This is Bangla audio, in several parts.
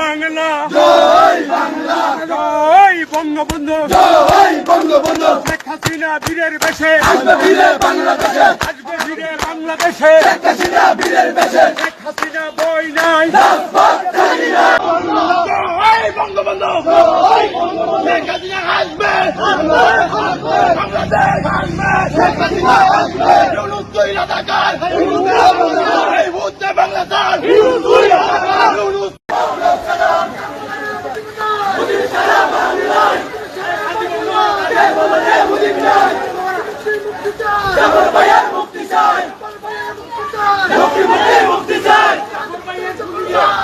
বাংলা। জয় বাংলা। জয় বঙ্গবন্ধু। জয় বঙ্গবন্ধু। শেখ হাসিনা বীরের বেশে। আসবে ফিরে বাংলাদেশে। আসবে ফিরে বাংলাদেশে। শেখ হাসিনা বীরের বেশে। শেখ হাসিনা বই নাই। জয় বঙ্গবন্ধু। জয় বঙ্গবন্ধু শেখ হাসিনা আসবে। বাংলাদেশ আসবে। শেখ হাসিনা আসবে। দুই রাজাকার এই বাংলাদেশ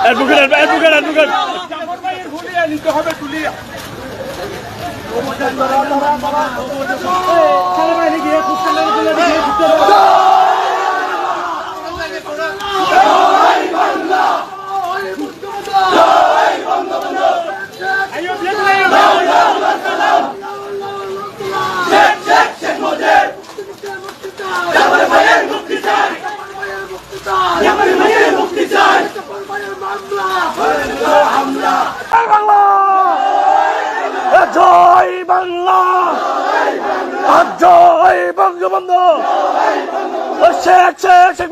অ্যাডভোকেট অ্যাডভোকেট অ্যাডভোকেট আইয়ো প্লেট আইয়ো শেখ শেখ শেখ মুজিব জাফর ভাইয়ের মুক্তি চাই জাফর ভাইয়ের মুক্তি চাই হামলা জয় বাংলা জয় বঙ্গবন্ধু শেখ শেখ শেখ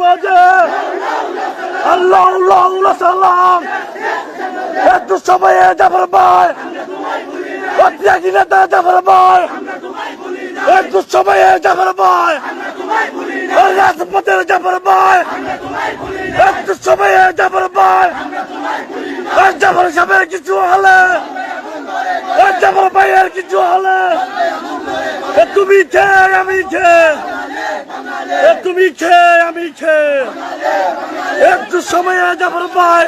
আল্লাহ আল্লাহ সাল্লাম একটু সময়ে যাবার ভাই ত্যাগী নেতা যাবার ভাই একটু সময়ে যাবার ভাই রাজপথের যাবার ভাই। একটু সময়ে যাবার ভাই। যাবার সাহেবের কিছু হলে। যাবার ভাইয়ের কিছু হলে। তুমি খেয়ে আমি খেয়ে তুমি খেয়ে আমি খেয়ে একটু সময়ে যাবার ভাই।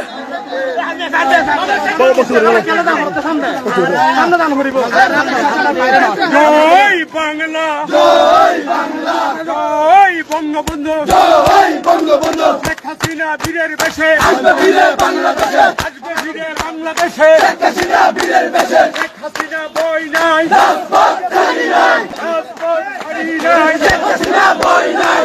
জয় বাংলা। জয় বঙ্গবন্ধু। জয় বঙ্গবন্ধু শেখ হাসিনা বীরের বেশে। আসবে ফিরে বাংলাদেশে। আসবে ফিরে বাংলাদেশে শেখ হাসিনা বীরের বেশে শেখ হাসিনা বই নাই। রাজপথ খালি নাই রাজপথ ছাড়ি নাই। শেখ হাসিনা বই নাই